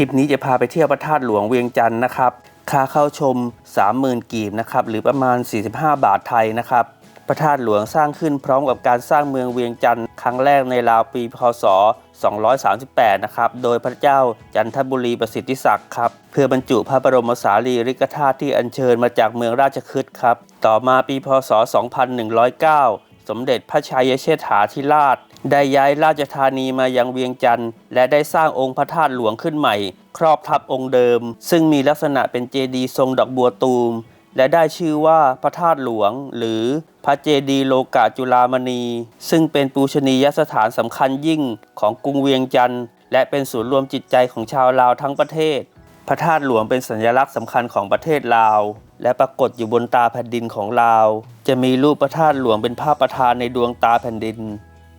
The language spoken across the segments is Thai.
คลิปนี้จะพาไปเที่ยวพระธาตุหลวงเวียงจันทร์นะครับ ค่าเข้าชม 30,000 กีบนะครับ หรือประมาณ 45 บาทไทยนะครับ พระธาตุหลวงสร้างขึ้นพร้อมกับการสร้างเมืองเวียงจันทร์ครั้งแรกในราวปีพศ 238 นะครับ โดยพระเจ้าจันทบุรีประสิทธิศักดิ์ครับ เพื่อบรรจุพระบรมสารีริกธาตุที่อัญเชิญมาจากเมืองราชคฤห์ครับ ต่อมาปีพศ 2109 สมเด็จพระชัยเชษฐาธิราช ได้ย้ายราชธานีมายังเวียงจันทร์และได้สร้างองค์พระธาตุหลวงขึ้นใหม่ ครอบทับองค์เดิม ซึ่งมีลักษณะเป็นเจดีย์ทรงดอกบัวตูม และได้ชื่อว่าพระธาตุหลวง หรือพระเจดีย์โลกาจุลามณี ซึ่งเป็นปูชนียสถานสำคัญยิ่งของกรุงเวียงจันทร์และเป็นศูนย์รวมจิตใจของชาวลาวทั้งประเทศ พระธาตุหลวงเป็นสัญลักษณ์สำคัญของประเทศลาว และปรากฏอยู่บนตาแผ่นดินของลาว จะมีรูปพระธาตุหลวงเป็นภาพประธานในดวงตาแผ่นดิน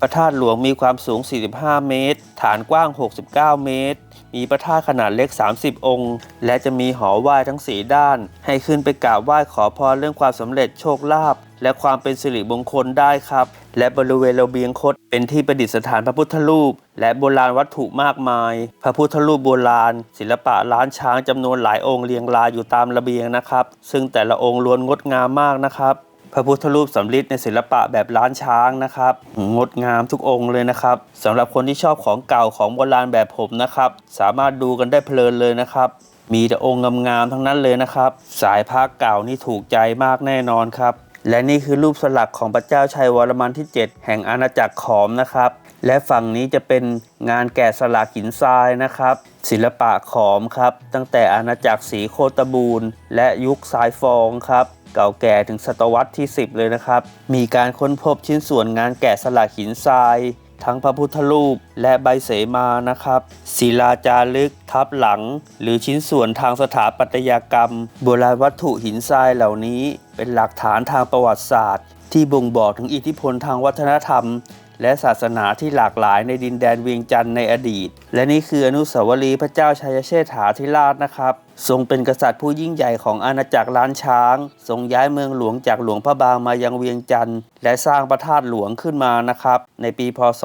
พระธาตุหลวงมีความสูง 45 เมตร ฐานกว้าง 69 เมตร มีพระธาตุขนาดเล็ก 30 องค์ และจะมีหอไหว้ทั้ง 4 ด้าน ให้ขึ้นไปกราบไหว้ขอพรเรื่องความสำเร็จโชคลาภและความเป็นสิริมงคลได้ครับ และบริเวณระเบียงคดเป็นที่ประดิษฐานพระพุทธรูป และโบราณวัตถุมากมาย พระพุทธรูปโบราณ ศิลปะล้านช้างจำนวนหลายองค์เรียงรายอยู่ตามระเบียงนะครับ ซึ่งแต่ละองค์ล้วนงดงามมากนะครับ พระพุทธรูปสำริดในศิลปะแบบล้านช้างนะครับ งดงามทุกองค์เลยนะครับสำหรับคนที่ชอบของเก่าของโบราณแบบผมนะครับ สามารถดูกันได้เพลินเลยนะครับ มีแต่องค์งามๆทั้งนั้นเลยนะครับ สายพระเก่านี่ถูกใจมากแน่นอนครับ และนี่คือรูปสลักของพระเจ้าชัยวรมันที่ 7 แห่งอาณาจักรขอมนะครับ และฝั่งนี้จะเป็นงานแกะสลักหินทรายนะครับ ศิลปะขอมครับ ตั้งแต่อาณาจักรศรีโคตบูรณ์และยุคสายฟองครับ เก่าแก่ถึงศตวรรษที่ 10 เลยนะครับ มีการค้นพบชิ้นส่วนงานแกะสลักหินทราย ทั้งพระพุทธรูปและใบเสมานะครับศิลาจารึก ทับหลัง หรือชิ้นส่วนทางสถาปัตยกรรม โบราณวัตถุหินทรายเหล่านี้ เป็นหลักฐานทางประวัติศาสตร์ ที่บ่งบอกถึงอิทธิพลทางวัฒนธรรม และศาสนาที่หลากหลายในดินแดนเวียงจันทร์ในอดีต และนี่คืออนุสาวรีย์พระเจ้าชัยเชษฐาธิราชนะครับ ทรงเป็นกษัตริย์ผู้ยิ่งใหญ่ของอาณาจักรล้านช้าง ทรงย้ายเมืองหลวงจากหลวงพระบางมายังเวียงจันทร์และสร้างพระธาตุหลวงขึ้นมานะครับ ในปีพศ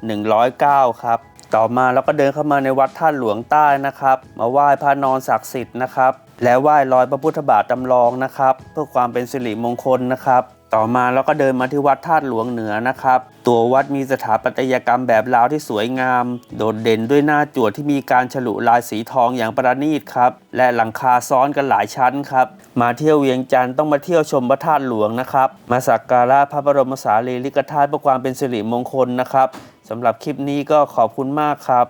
2109 ครับ ต่อมาเราก็เดินเข้ามาในวัดธาตุหลวงใต้นะครับ มาไหว้พระนอนศักดิ์สิทธิ์นะครับ และไหว้รอยพระพุทธบาทจำลองนะครับ เพื่อความเป็นสิริมงคลนะครับ ต่อมาเราก็เดินมาที่วัดธาตุหลวงเหนือนะครับ ตัววัดมีสถาปัตยกรรมแบบลาวที่สวยงาม โดดเด่นด้วยหน้าจั่วที่มีการฉลุลายสีทองอย่างประณีตครับ และหลังคาซ้อนกันหลายชั้นครับ มาเที่ยวเวียงจันทร์ต้องมาเที่ยวชมพระธาตุหลวงนะครับ มาสักการะพระบรมสารีริกธาตุเพื่อความเป็นสิริมงคลนะครับ สำหรับคลิปนี้ก็ขอบคุณมากครับ